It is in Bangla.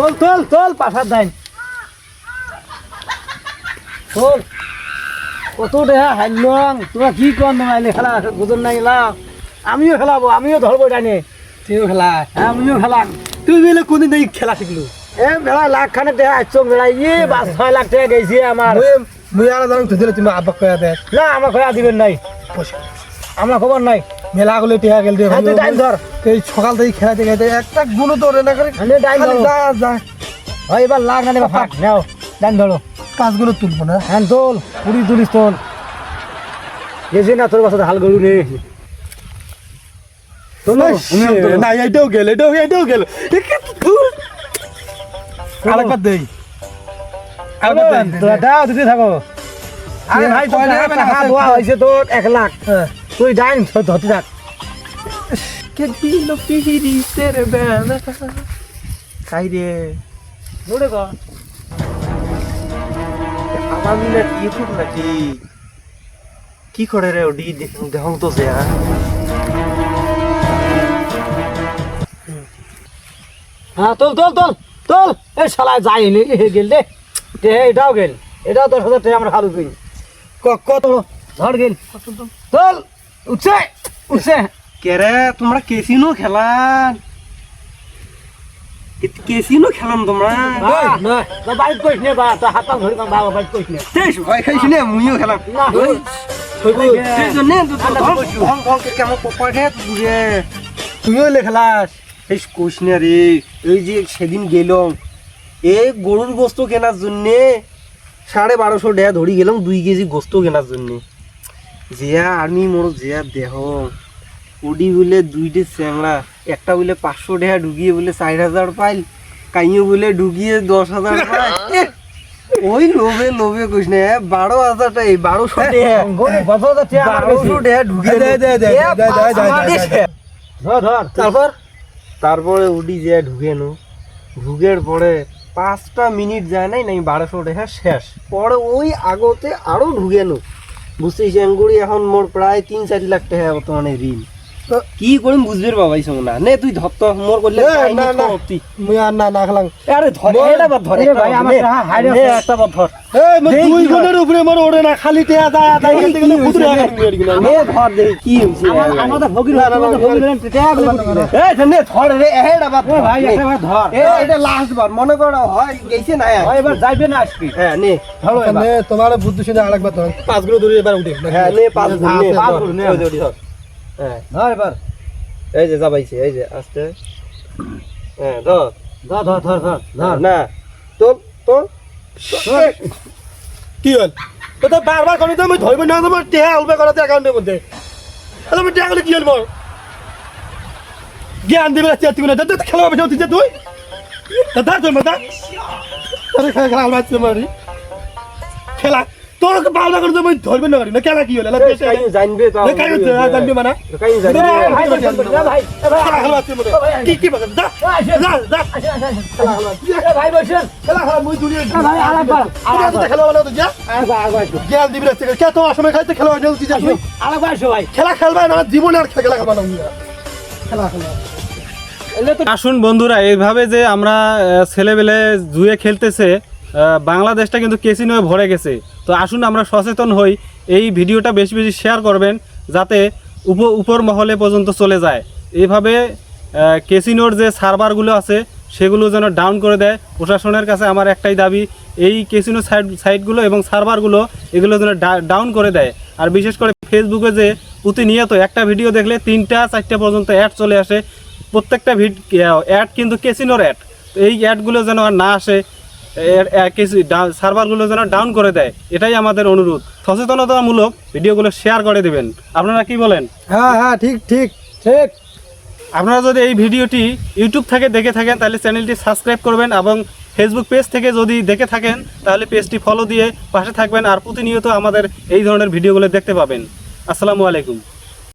তোল তোল তোল পাশার দাইন। তোল। কত দেহা হাইলং তোরা কি কর নাইলে খেলা? বুঝন নাই লাও আমিও খেলাবো আমিও ধরবো ডাইনে। তুইও খেলা। আমিও খেলাম তুই বেলে কোনদিন এই খেলা শিখলু? এ বেড়া লাখ খানে দেহা চোখ বেড়া। ইয়ে বাস ছয় লাখ টাকা গেছে আমার। মুই আর জানো তুই তুমি আব্বা কয়া দে। না আমার খয়া দিবেন নাই। আমার খবর নাই। মেলা গুলো টিয়া গেল। দে হ্যাঁ ধর। এই সকাল থেকে খেলাতে খেলাতে একটা গুণ তো রে না করে খালি ধরো যা যা। হয় এবার লাখ না নেবা ফাট নাও ডাইন ধরো। পাঁচগুলো তুলবো না। হ্যাঁ তোল পুরি তুলিস তোল। গেছি না তোর বাসাতে হাল গরু নে তোলো আমিও তোলো। না এটাও গেল এটাও এটাও গেল। আরেকবার দেই। আরেকবার দেই। দাও দিতে থাকো। আরে ভাই তোর আছে? দেওয়া হয়েছে তোর এক লাখ। হ্যাঁ। তুই ডাইন ধরতে থাক পিহিরি তেরে বেলা খাই রে। দৌড়ে কর। আমার মিলে ইউটিউব নাকি? কি করে রে ওডি? দেখুন তো সে হ্যাঁ? তোল তোল তোল তোল। এই শালা যাই নি এ গেল দে দে এটাও গেল। এটাও দশ হাজার টাকা আমরা খালু কিন কত? ধর গেল। তোল। উঠছে উঠছে। কেরে তোমরা কেসিনো খেলান কেসিনো খেলাম তোমরা? বাহ, না না বাইক কইস নে বা তো হাত পা ধরি বাবা বাইক কইস নে। তেইশ ভয় খাইছি না মুইও খেলাম। না হই কেমন তুইও লেখলাস এই কোষ না রে এই যে সেদিন গেলাম এই গরুর গোস্ত কেনার জন্যে সাড়ে বারোশো টাকা ধরি গেলাম দুই কেজি গোস্ত কেনার জন্যে। জিয়া আমি মোর জিয়া দেহ। উডি বলে দুইটে চ্যাংড়া একটা বলে পাঁচশো টাকা ঢুকিয়ে বলে চার হাজার পাইল কাইও বলে ঢুকিয়ে দশ হাজার পাইল ওই লোভে লোভে কইস না বারো হাজার টাকা বারোশো টাকা বারোশো টাকা ঢুকিয়ে তারপর? তারপরে উডি যে ঢুকে নো। ঢুকের পরে পাঁচটা মিনিট যায় নাই নাই বারোশো টাকা শেষ। পরে ওই আগতে আরও ঢুকে নো। বুঝছিস এঙ্গুড়ি এখন মোর প্রায় তিন চার লাখ টাকা বর্তমানে ঋণ। কি করিম বুঝবির বাবাই না নে তুই ধর তো মোর করলে না, না। মুই আর না না খেলাম আরে ধর এটা বাদ ধর এ একটা ভাই আমার হাইরে আছে। একটা বাদ ধর এই মোর দুই ঘণ্টার উপরে মোর ওড়ে না খালি টেয়া যায় তাই গেলে গেলে কুতুরে আগে নিয়ে গেল নে ধর দেখি কি হইছে আমাদের ফকির আমাদের ফকির টাকা গুলো এই নে ধর রে এটা বাদ এ ভাই একটা বার ধর এ এটা লাস্ট বার মনে করো হয় গেছে না এবার যাইবে না আসবি হ্যাঁ নে ধরো এবার নে তোমার বুদ্ধি শুনে আরেকবার ধর পাঁচগুলো ধরে এবার উঠে। হ্যাঁ নে পাঁচ গুণ নে পাঁচ গুণ নে। ধর। হ্যাঁ ধর এবার এই যে যাবাইছে এই যে আস্তে হ্যাঁ ধর ধর ধর ধর ধর ধর না তোর তোর কি হল তো তো বারবার করে তো আমি ধরবে না তোমার টেহা উলবে করাতে অ্যাকাউন্টের মধ্যে তাহলে আমি টেহা করলে কি হল মোর জ্ঞান দিবে রাখতে তুই না তো খেলা হবে তুই তুই দাদা তোর মাথা খেলা আলবাত মারি খেলা তোর বারবার করে তো আমি ধরবে না না খেলা কি হল কাই জানবে তো কাই হচ্ছে জানবি মানা কি কি দা দা দা এ ভাই বসেন খেলা খেলা মুই দুনিয়া ভাই খেলা বলা তো যা জ্ঞান দিবি রাখতে কে তো সময় খাইতে খেলা হয় আরেকবার এসো ভাই খেলা খেলবা না জীবনে আর খেলা খেলবা না খেলা খেলা আসুন বন্ধুরা এইভাবে যে আমরা ছেলেবেলে জুয়ে খেলতেছে বাংলাদেশটা কিন্তু কেসিনোয়ে ভরে গেছে। তো আসুন আমরা সচেতন হই, এই ভিডিওটা বেশি বেশি শেয়ার করবেন, যাতে উপ উপর মহলে পর্যন্ত চলে যায়। এইভাবে কেসিনোর যে সার্ভারগুলো আছে, সেগুলো যেন ডাউন করে দেয়। প্রশাসনের কাছে আমার একটাই দাবি, এই কেসিনো সাইট সাইটগুলো এবং সার্ভারগুলো এগুলো যেন ডাউন করে দেয়। আর বিশেষ করে ফেসবুকে যে প্রতিনিয়ত একটা ভিডিও দেখলে তিনটা, চারটা পর্যন্ত অ্যাড চলে আসে। প্রত্যেকটা ভিড অ্যাড কিন্তু কেসিনোর অ্যাড এই অ্যাডগুলো যেন আর না আসে সার্ভারগুলো যেন ডাউন করে দেয় এটাই আমাদের অনুরোধ। সচেতনতামূলক ভিডিওগুলো শেয়ার করে দেবেন। আপনারা কি বলেন? হ্যাঁ হ্যাঁ ঠিক ঠিক ঠিক। আপনারা যদি এই ভিডিওটি ইউটিউব থেকে দেখে থাকেন তাহলে চ্যানেলটি সাবস্ক্রাইব করবেন এবং ফেসবুক পেজ থেকে যদি দেখে থাকেন তাহলে পেজটি ফলো দিয়ে পাশে থাকবেন আর প্রতিনিয়ত আমাদের এই ধরনের ভিডিওগুলো দেখতে পাবেন। আসসালামু আলাইকুম।